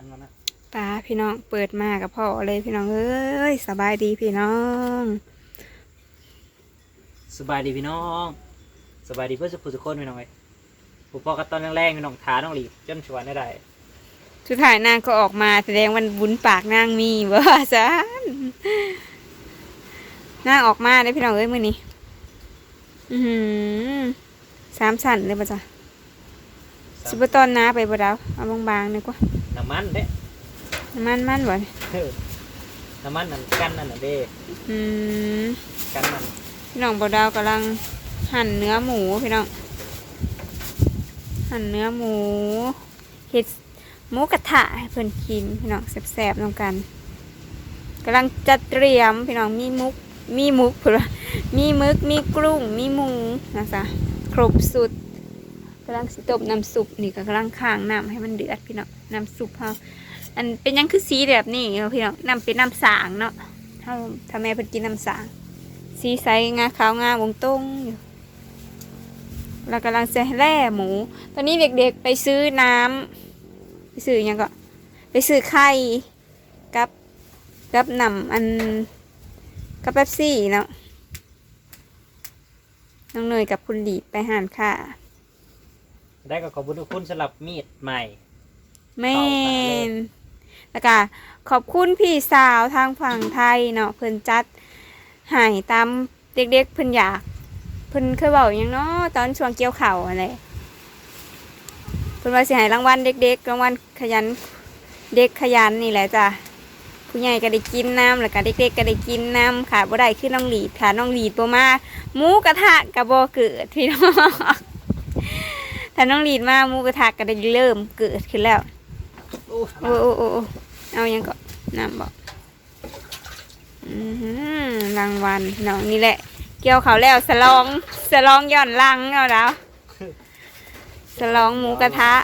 มันมันนะตาพี่น้องเปิดมากับพ่อเลยพี่น้องเอ้ยสบายดีพี่น้อง สบายดีพี่น้อง สบายดีเพื่อนสุขสุขคนพี่น้องเอ้ยผู้ปอกับตอนแรงๆพี่น้องท้าน้องหลีจนชวนได้ได้สุดท้ายนางก็ออกมาแสดงวันบุญปากนางมีว่าซันนางออกมาได้พี่น้องเอ้ยมือนี้อือหือสามสั่นเลยป่ะจ๊ะสิบตอนน้าไปบ่ดาวเอาบางๆนี่กว่า น้ำมันเด้น้ำมันมันบ่เออน้ำมันนั่นกันนั่นน่ะเด้อืมกันนั่นพี่น้องบ่ดาวกำลังหั่นเนื้อหมูพี่น้อง หั่นเนื้อหมูเห็ดหมูกระทะให้เพิ่นกินพี่น้องแซ่บๆนำกันกำลังจัดเตรียมพี่น้องมีมุกมีมุกเพื่อมีมึกมีกรุ้งมีหมูนะจ๊ะครบสุดกำลังสิต้มน้ำซุปนี่ก็กำลังข้างน้ำให้มันเดือดพี่น้องน้ำซุปเฮาอันเป็นยังคือสีแบบนี้เนาพี่น้องน้ำเป็นน้ำสางเนาะเฮาถ้าแม่เพิ่นกินน้ำสางสีใสงาขาวงาวงตรงอยู่เรากำลังจะแล่หมู ตอนนี้เด็กๆไปซื้อน้ำไปซื้อยังก็ไปซื้อไข่กับกับหนำอันกับแป๊บซี่เนาะน้องเนยกับคุณหลีไปหานค่ะ ได้ก็ขอบคุณทุกคนสำหรับมีดใหม่ แม่นแล้วก็ขอบคุณพี่สาวทางฝั่งไทยเนาะเพิ่นจัดใหายตามเด็กๆเพิ่นอยาก เพิ่นเคยบอกอย่างเนาะตอนช่วงเกี่ยวเข่าวอะไรเพิ่นว่าสิให้รางวัลเด็กๆรางวัลขยันเด็กขยันนี่แหละจ้ะผู้ใหญ่ก็ได้กินน้ำแล้วก็เด็กๆก็ได้กินน้ำค่ะบ่ได้คือน้องหลีดค่ะน้องหลีดบ่มาหมูกระทะก็บ่เกิดพี่น้อง ถ้าน้องหลีดมาหมูกระทะก็ได้เริ่มเกิดขึ้นแล้วโอ้โอ้โอ้โอ้โอ้เอายังก็น้ำบอกรางวัลน้องนี่แหละ เกี่ยวเขาวแล้วสลองสลองย้อนหลังเอาแล้วสลองหมูกระทะ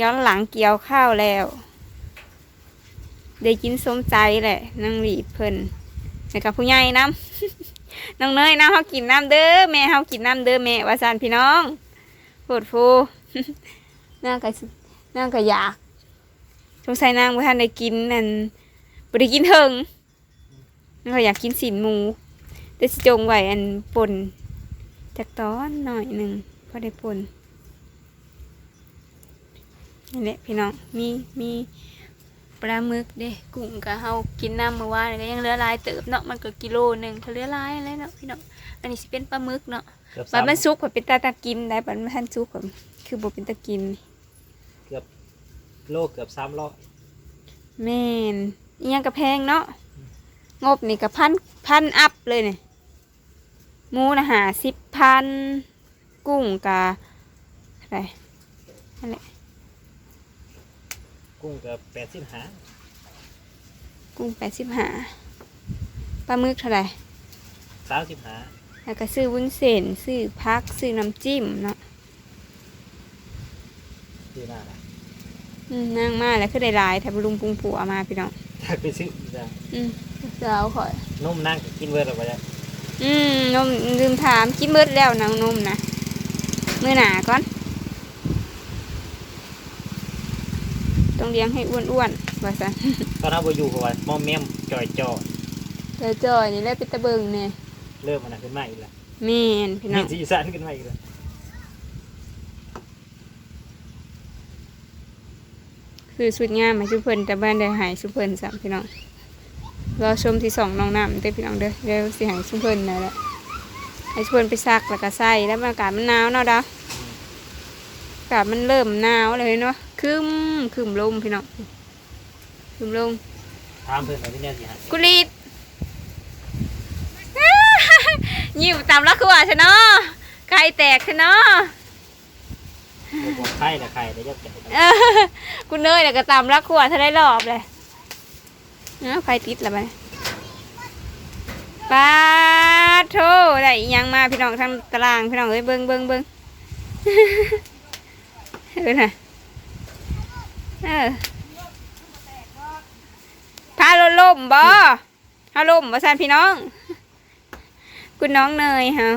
ย้อนหลังเกี่ยวข้าวแล้ว ได้กินสมใจแหละนั่งหลีดเพิ่นแล้กับผู้ใหญ่น้ำน้องเนยน้ำเขากินน้ำเด้อแม่เขากินน้ำเด้อแม่ว่าซานพี่น้อง ปวดฟูน่ากะสิน่ากะอยากสงสัยนางบ่ทันได้กินนั่นบ่ได้กินเถิงนางก็อยากกินสินหมู แต่สิจงไว้อันป่นจักตอนหน่อยหนึ่งพอได้ป่นนี่แหละพี่น้องมีมีปลาหมึกเด้กุ้งก็เฮากินน้ำเมื่อวานก็ยังเหลือหลายเติบเนาะมันก็กิโลหนึงก็เหลือหลายอะไรเนาะพี่น้อง อันนี้สิเป็นปลาหมึกเนาะเกือบบัสาดมมันสุกก็เป็นตาตากินได้บัดมันทันสุกก็คือบ่เป็นตากินเกือบโลเกือบสามร้อยแม่นอิหยังกระแพงเนาะงบนี่กับพันพันอัพเลยเนี่ยหมูนะหาสิบพันกุ้งกะอะไรนั่นแหละกุ้งเกือบแปดสิบห้ากุ้งแปดสิบห้าปลาหมึกเท่าไหร่สามสิบห้า แล้วก็ซื้อวุ้นเส้นซื้อพักซื้อน้ำจิ้มเนาะคือหน้าละอืมนั่งมาแล้วคือได้หลายแถบลุงปุงผัวมาพี่น้องถ้าไปซื้ออีกแล้วอืมเจ้าข่อยนุ่มนั่งก็กินเวอร์หรอวะเนี่ยอืมนมลืมถามกินเบิดแล้วนางนมนะมือหนาก่อนต้องเลี้ยงให้อ้วนๆว่าซะตอนนั้นบอยู่เพราะว่ามอมแมมจอยจอยเดี๋ยวจอยนี่แหละเป็นตะเบิงเนี่ย เริ่มมันนะขึ้นมาอีกแล้วแม่นพี่น้มีองสีสันขึ้นมาอีกแล้วคือสุดงามมาชุเพิ่นแต่บ้านได้หายชุเพิ่นสามพี่น้องรอชมที่สองน้องน้ำเด้อพี่น้องเด้อเดี๋ยวสิใหายชุเพิ่นนั่นแหละให้ชุเพิ่นไปซักแล้วก็ใส่แล้วอากาศมันหนาวเนาะดาอากาศมันเริ่มหนาวเลยเนาะคืมคืมลมพี่น้องคืมลมถามเพื่อนไปที่เนี่ยสิฮะกุลีด ยิ้มตามรักคือว่าชะเนาะไก่แตกชะเนาะบอกไข่ละไข่แล้วจะแกะเออกูเนยเนี่ยก็ตามรักขวดถ้าได้รอบเลยนะไฟติดแล้วไปปาโทได้อิหยังมาพี่น้องทางตารางพี่น้องเอ้ยเบิ้งเบิ้งเบิ้งเออน่ะเออพาลมล่มบ่พาล่มบ่ซานพี่น้อง คุณน้องเนยฮะ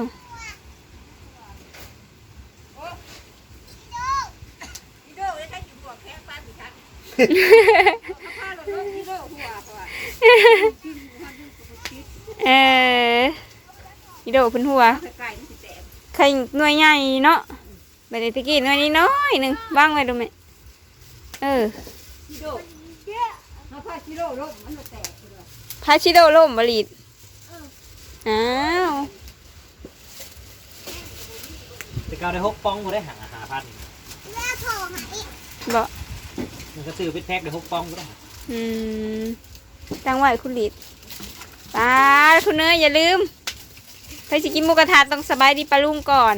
เลยถ้าอยู่หัวแข้งป้าสิครับเอออีโดพิ่นหัวใครหน่วยใหญ่เนาะบัดนี้ตะกี้หน่วยนี้น้อยหนึ่งวางไว้ดูแม่เออเอาผ้าชิโร่ร่มมัลยพาชิโดล่มบลีดอ้าว แต่ เกาได้หกปองก็ได้หาหาพันบ่มันก็ซื้อเป็นแพ็คได้หกปองก็ได้อืมตั้งไว้คุณลีดปาดคุณเนยอย่าลืมใครสิกินหมูกระทะต้องสบายดีปลาลุงก่อน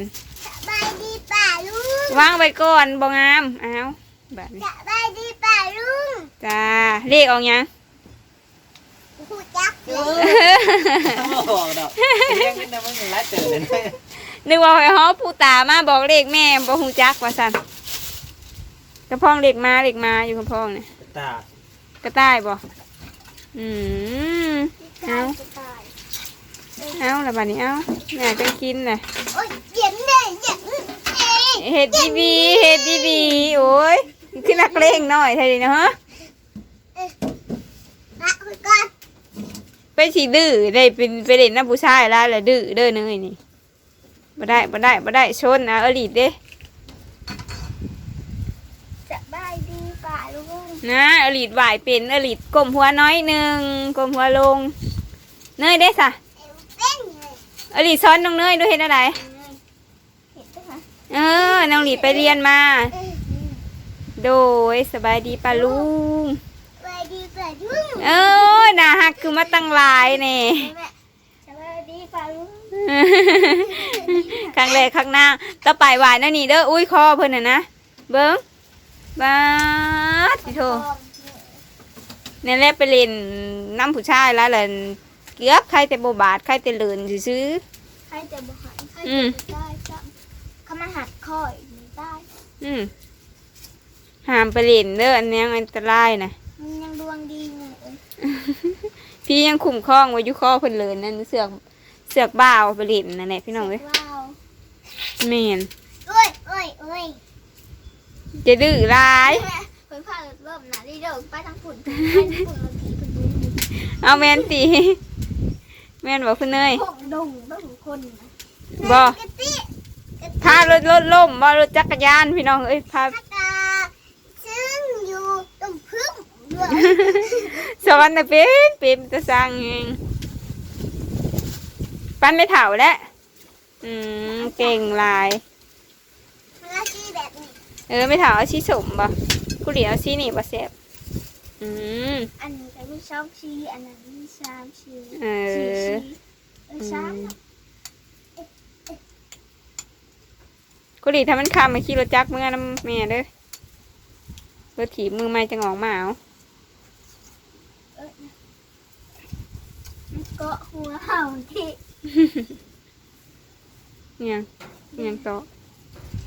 บายดีป่าลุงวางไว้ก่อนบ่งามอ้าวแบบนี้สบายดีป่าลุงจ้าเลขออกยังหูจักเลยโอ้โหดอกเลี้ยงนิดนึงมันยังไล่เจอเลยนะ นึกว่าไอ้ฮอผู้ตามาบอกเลขแม่บ่ฮู้จักว่าซั่นกระพองเลขมาเลขมาอยู่กระพองเนี่ยตากระต่ายบ่อืมเอาตายเอาละบัดนี้เอาแม่จะกินน่ะโอ้ยเย็นเลยเย็นเอ้ยเฮ็ดดีๆเฮ็ดดีๆโอ้ยคือนักเลงหน่อยเท่านี้นะฮะละไปก่อนไปสิดื้อได้เป็นไปเล่นน้ำผู้ชายแล้วแหละดื้อเด้อเนยนี่ บ่ได้บ่ได้บ่ได้ชนนะเอลีดเด้สบายดีป่าลุงนะเอลีดไหวเป็นเอลีดก้มหัวน้อยหนึงก้มหัวลงเนยเด้ซะเอ็มเป็นเลยเอลีดซ้อนน้องเนยดูเห็นอะไรเห็นไหมคะเออน้องหลีดไปเรียนมาเอ้ยโดยสบายดีปะลุงสบายดีป่าลุงเออน่าฮักคือมาตั้งหลายแน่แม่สบายดีป่าลุง ครั้งแรกครั้งหน้าต่อไปหวานนั่นนี่เด้ออุ้ยคอเพิ่นน่ะนะเบิ้งบาดสิโทนี่นแหละไปเล่นน้ำผู้ชายแล้วแหละเกือบใครแต่โบบาดใครแต่เลินซื้อใครจะบอกหันใครอืจะมได้ซ้ำเขามาหัดคอยไม่ได้ๆอืมห้ามไปเล่นเด้ออันเนี้ยอันตรายนะมันยังดวงดีไงเอ้ยพี่ยังคุ้มครองไว้อยู่คอเพิ่นเลินนั่นเสือก เสือกบ่าวไปเล่นนั่นแหละพี่น้องเอ้ยว้าวแม่นโอ้ยโอ้ยโอ้ยจะดื้อร้ายแม่เพิ่นพาเริ่มหนาดีเด้อไปทางฝุ่นไปทางฝุ่นบางทีเพิ่นดูเอาแม่นตีแม่นบอกคุณเนยพวกดงต้องคนนะบ่กะติกะติพารถรถล่มบ่รถจักรยานพี่น้องเอ้ยพากะตาซึ่งอยู่ตรงพึ่งด้วย สวรรค์น่ะเป็นเป็นตะสร้างเอง ปั้นไม่เถ่าแล้วอืมเก่งหลายเวลาที่แบบนี้ เออไม่เถ่าเอาชีสมบ่กูเหลียวชีนี่บ่แซ่บอืม อันนี้ก็มีสองชีอันนั้นมีสามชีเอสี่อชีเออสามกูหลีถ้ามันคำมาขี่รถจักรเมื่อน้ำแม่เด้อรถถีบมือไม่จะงอกมาเอามันเกาะหัวเห่าที่ เนี่ยเนี่ยต่อ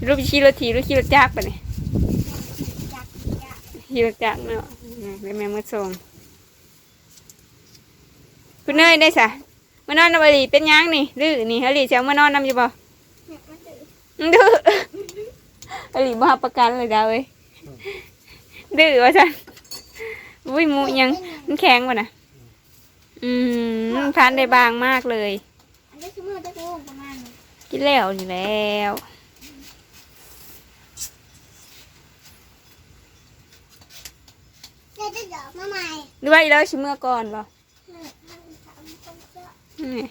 รูปขี่รถถีบหรือขี่รถจักรปะเนี่ยจักจักขี่รถจักรเนาะเนี่ยเป็นแม่มือส่งคุณเนยได้สะมานอนนำบรีเป็นหยังนี่ดื้อนี่ฮะลีเจ้ามานอนนำอยู่บ่เนี่ยมันดื้อดื้อฮะลีบ่รับประกันเลยดาวเอ้ยดื้อว่าจันอุ้ยหมูยังมันแข็งวะนะอืมทานได้บางมากเลย อันนี้คือมือตะกูประมาณ นี้กินแล้วอยู่แล้วเดี๋ยวจะดอกมาใหม่หรือว่าอีแล้วชิเมื่อก่อนบ่เนี่ยมันทำต้องเจาะนี่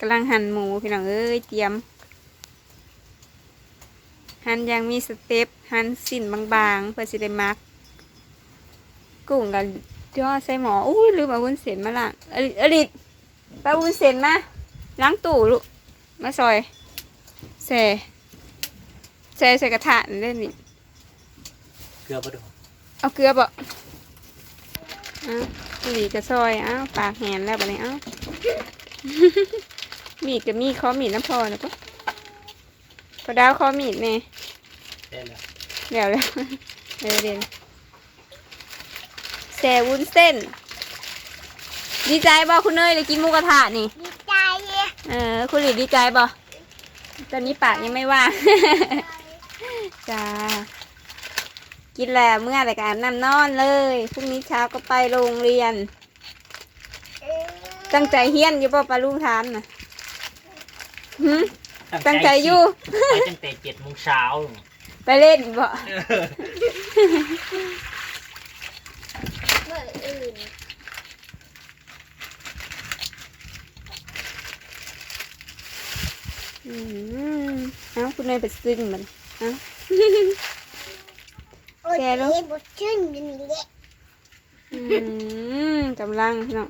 กำลังหั่นหมูพี่น้องเอ้ยเตรียม หั่นอยังมีสเต็ปหั่นสิ้นบางๆเพื่อสิได้มัก กุ้งกับย่อใส่หมออุ้ยลืมเอาวุ้นเส้นมาละอลิอลิไปเอาวุ้นเส้นมา ล้างตู้ลูกมาซอยแส่แส่ใส่กระทะนี่เล่นนี่เกลือปลาดกเอาเกลือบ่อ้าวอลิกระซอยอ้าวปากแหนแล้วบัดนี้อ้าวมีดกับมีดขอมีดน้ำพอนะปะพอดาวขอมีดแน่ได้แล้วเดี๋ยวแล้วเดี๋ยวเดี๋ยวแซ่วุ้นเส้น ดีใจบ่คุณเนยเลยกินหมูกระทะนี่ดีใจ เลยเออคุณหลีดีใจบ่ตอนนี้ปากยังไม่ว่าง จ้า กินแล้วเมื่อไรก็อาบน้ำนอนเลย พรุ่งนี้เช้าก็ไปโรงเรียน ตั้งใจเฮียนอยู่ป่ะปลาลุงถามนะหึตั้งใจอยู่ ไปตั้งแต่เจ็ดโมงเช้า ไปเล่นบ่เมื่ออื่น อืมเอ้าคุณนายไปซึ้งมันเอ้าโอ้ยแกรู้เอ๊ะบดชื่นอยู่นี่แหละอืมกำลังพี่น้อง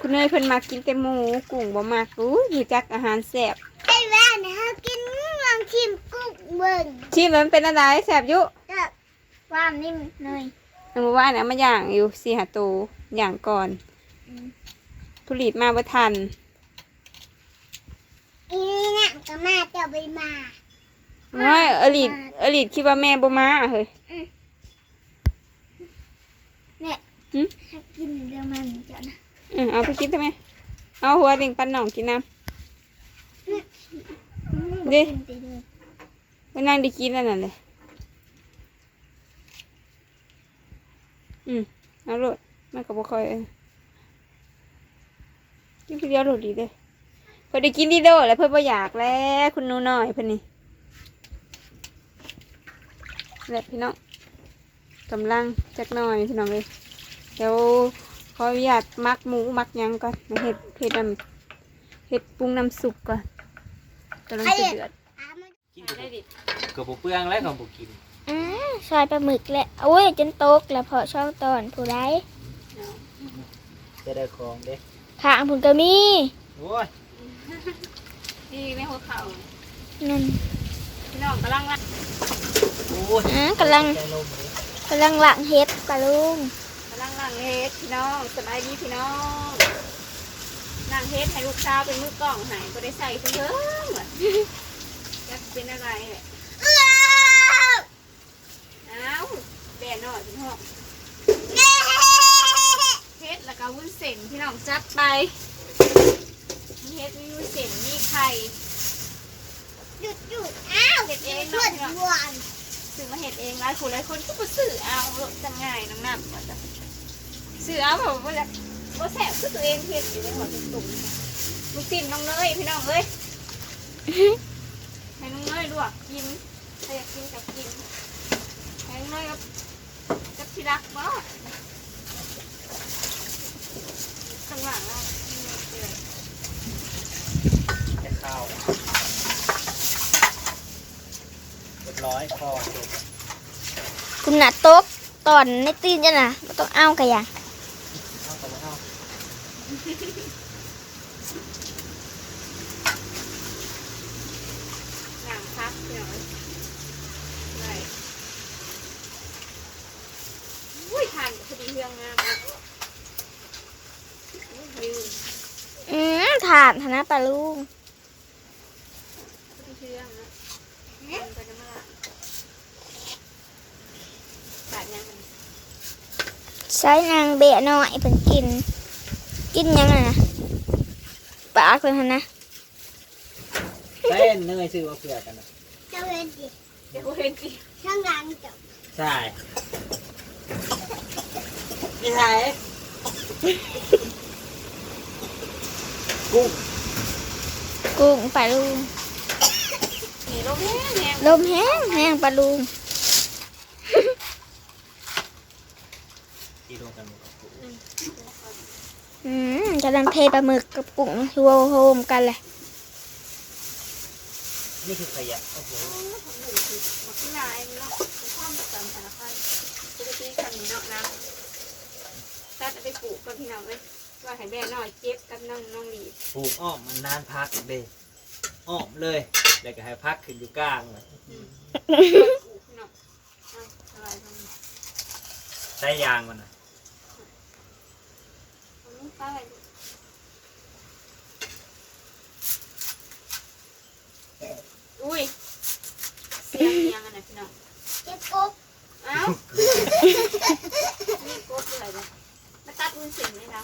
คุณเนยเพิ่นมากินแต่หมูกุ้งบ่มากอู้อยู่จักอาหารแซ่บไอ้แว่นเขากินลองชิมกุ้งเบิ่งชิมแล้วมันเป็นอะไรแซ่บอยู่กับความนิ่มเนยเมื่อวานน่ะมาย่างอยู่สี่หาตูย่างก่อนผลิตมาบ่ทัน อีนี่น่ะก็มาเจ้าไปมา น้อยอลิดอลิดคิดว่าแม่บ่มาเฮ้ยเนี่ยหึให้กินเดี๋ยวมันเจ้านะอือเอาไปกินทำไมเอาหัวเด็งปันหนองกินน้ดิกินไปเลยำไปนั่งได้กินแล้วนั่นเลยอืมเอาโลดมันก็บ่ค่อยเออกินคนเดียวโลดดีเด้อ เพิ่นได้กินดีโดแล้วเพิ่นบ่อยากแล้วคุณหนูน้อยเพิ่นนี่แหละพี่น้องกำลังจักหน่อยพี่น้องเลยเดี๋ยวขออนุญาตมักหมูมักหยังก่อนมาเห็ดเห็ดน้ำเห็ดปรุงน้ำสุกก่อนกำลังจะเดือดอะมันกินกับบุเปลืองแล้วกับบุกินอ่าซอยปลาหมึกแหละโอ้ยจนตกแล้วพอช่องตอนผู้ใดจะได้ของเด้ขางผุนก็มีโอ้ย นี่ไม่หัวเข่านั่นพี่น้องกำลังละโอ้ยอ่ากำลังใจลมเลยกำลังหลังเฮ็ดปลาลุงกำลังล้างเฮ็ดพี่น้องสบายดีพี่น้องล้างเฮ็ดให้ลูกสาวเป็นมือกล้องใหายก็ได้ใส่เพิ่งเพิ่งว่ะจะเป็นอะไรเนี่ยอ้าวแดดหน่อยพี่น้องเฮ็ดแล้วก็วุ้นเส้นพี่น้องจัดไปมี เฮ็ดมีวุ้นเส้นมีไข่หยุดหยุดอ้าวเฮ็ดเองหยุเนาะดพี่น้องหวานซื้อมาเฮ็ดเองหลายคนหลายคนก็บ่ซื้อเอาโลดจังง่ายน้องน้ำว่าจะซื้อเอาแบบว่าจะบ่แซ่บคือตัวเองเฮ็ดอยู่ในหัวตุ่มๆลูกชิ้นน้องเนยพี่น้องเอ้ยให้น้องเนยลวกกินใครอยากกินกับกินให้น้องเนยกับกับที่รักบ่ข้างหลังอะนี่เลย ข้าเรียบร้อยพอจบคุณน่ะตกตอนในตีนจ้ะนะบ่ต้องเอากะยังเอาไปเอาหนังพักพี่น้องเอ้ยไรอุ้ยทานกับพอดีเรื่องงามนะยืน อืมถาดธนะปลาลุงเชื่องนะมันไปจะมาละบาดยังมันใช้นางเบะน้อยเป็นกิน กินยังไงนะปากเป็นหันนะเต้นเนยซื้อมาเผื่อกันนะเจ้าเล่นดิเดี๋ยวเห็นสิช่างรังจับใช่นี่ไง กุ้ง กุ้งปลาลุงหนีลมแห้งแห้งลมแห้งแห้งปลาลุงที่รวมกันหมดกับกุ้งอืมกำลังเทปลาหมึกกับกุ้งโฮโฮมกันเลยนี่คือขยะโอ้โหมาขึ้นลายเนาะความจำแต่ละคนปกติคำนี้เนาะน้ำตัดเอาไปปลูกกับพี่น้องเลย ว่าให้แม่น้อยเจ็บกับน้องน้องหลีปลูกอ้อมมันนานพักเด้อ้อมเลยเดี๋ยวก็ให้พักขึ้นอยู่กลางเลยปลูกพี่น้องเอาอะไรทำใช้ยางมันนะอุ้ยเสียงเสียงอันไหนพี่น้องเก็บกบเอ้า นี่กบอะไรเนี่ยมาตัดมือเสียงเลยนะ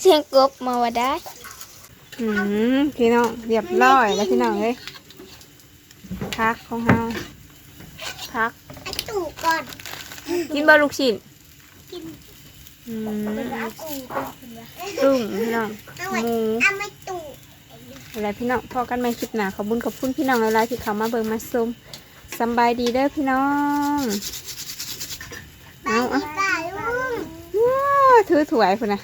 เสียงกบมาว่าได้อืมพี่น้องเรียบร้อยแล้วพี่น้องเลยพักของเฮาพักไอ้ตู่ก่อนกินบะลูกชิ้นกินอืมเป็นอาตู่ก่อนกุ้งพี่น้องเอาหไว้มูเอาไม่ตู่อะไรพี่น้องพอกันใหม่คลิปหน้าขอบคุญขอบคุณพี่น้องหลายๆที่เข้ามาเบิ่งมาชมสำบายดีเด้อพี่น้องเอาเอาป้าลุงว้าว ถือถวยพุ่นนะ